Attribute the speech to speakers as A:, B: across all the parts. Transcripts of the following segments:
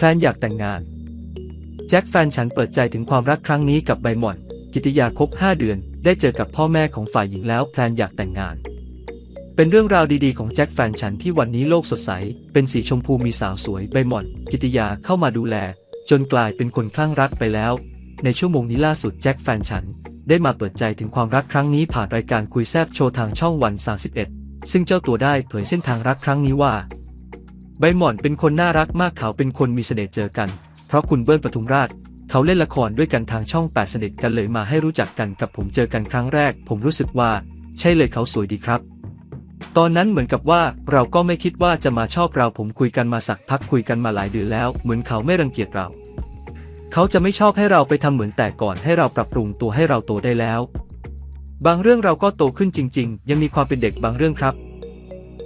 A: แพลนอยากแต่งงาน แจ็คแฟนฉันเปิดใจถึงความรักครั้งนี้กับใบหม่อน กิติยาคบ 5 เดือน ได้เจอกับพ่อแม่ของฝ่ายหญิงแล้วแพลนอยากแต่งงาน เป็นเรื่องราวดีๆของแจ็คแฟนฉันที่วันนี้โลกสดใส เป็นสีชมพูมีสาวสวยใบหม่อน กิติยาเข้ามาดูแล จนกลายเป็นคนคลั่งรักไปแล้ว ในชั่วโมงนี้ล่าสุดแจ็คแฟนฉัน ได้มาเปิดใจถึงความรักครั้งนี้ผ่านรายการคุยแซบโชว์ทางช่องวัน 31 ซึ่งเจ้าตัวได้เผยเส้นทางรักครั้งนี้ว่า ใบหม่อนเป็นคนน่ารักมากเขาเป็นคนมีเสน่ห์เจอกัน เพราะคุณเบิ้ลปทุมราช เขาเล่นละครด้วยกันทางช่องแปดสนิทกันเลยมาให้รู้จักกันกับผมเจอกันครั้งแรก ผมรู้สึกว่า ใช่เลยเขาสวยดีครับ ตอนนั้นเหมือนกับว่าเราก็ไม่คิดว่าจะมาชอบเราผมคุยกันมาสักพักคุยกันมาหลายเดือนแล้ว เหมือนเขาไม่รังเกียจเรา เขาจะไม่ชอบให้เราไปทำเหมือนแต่ก่อนให้เราปรับปรุงตัวให้เราโตได้แล้ว บางเรื่องเราก็โตขึ้นจริง ๆ ยังมีความเป็นเด็กบางเรื่องครับ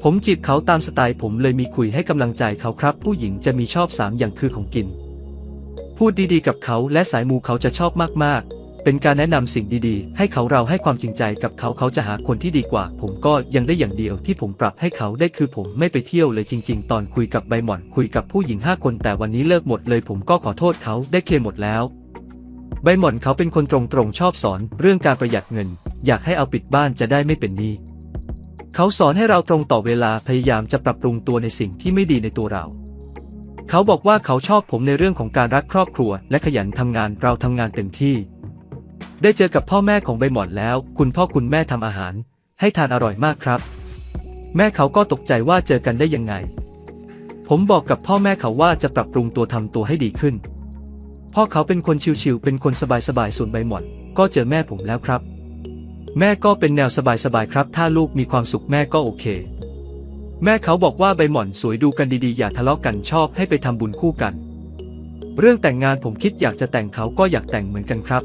A: ผมจีบเขาตามสไตล์ผมเลยมีคุยให้กำลังใจเขาครับ ผู้หญิงจะมีชอบสามอย่างคือของกิน พูดดีๆกับเขาและสายมูเขาจะชอบมากๆ เป็นการแนะนำสิ่งดีๆ ให้เขาเราให้ความจริงใจกับเขาเขาจะหาคนที่ดีกว่า ผมก็ยังได้อย่างเดียวที่ผมปรับให้เขาได้คือผมไม่ไปเที่ยวเลยจริง ๆ ตอนคุยกับใบหม่อนคุยกับผู้หญิงห้าคนแต่วันนี้เลิกหมดเลย ผมก็ขอโทษเขาได้เคลียร์หมดแล้วใบหม่อนเขาเป็นคนตรงๆชอบสอน เรื่องการประหยัดเงิน อยากให้เอาปิดบ้านจะได้ไม่เป็นหนี้ เขาสอนให้เราตรงต่อเวลาพยายามจะปรับปรุงตัวในสิ่งที่ไม่ดีในตัวเรา เขาบอกว่าเขาชอบผมในเรื่องของการรักครอบครัว และขยันทำงานเราทำงานเต็มที่ ได้เจอกับพ่อแม่ของใบหมอนแล้ว คุณพ่อคุณแม่ทำอาหาร ให้ทานอร่อยมากครับ แม่เขาก็ตกใจว่าเจอกันได้ยังไง ผมบอกกับพ่อแม่เขาว่าจะปรับปรุงตัวทำตัวให้ดีขึ้น พ่อเขาเป็นคนชิวๆเป็นคนสบายๆส่วนใบหมอนก็เจอแม่ผมแล้วครับ แม่ก็เป็นแนวสบายๆครับ ถ้าลูกมีความสุขแม่ก็โอเค แม่เขาบอกว่าใบหม่อนสวยดูกันดีๆ อย่าทะเลาะกันชอบให้ไปทำบุญคู่กัน เรื่องแต่งงานผมคิดอยากจะแต่งเขาก็อยากแต่งเหมือนกันครับ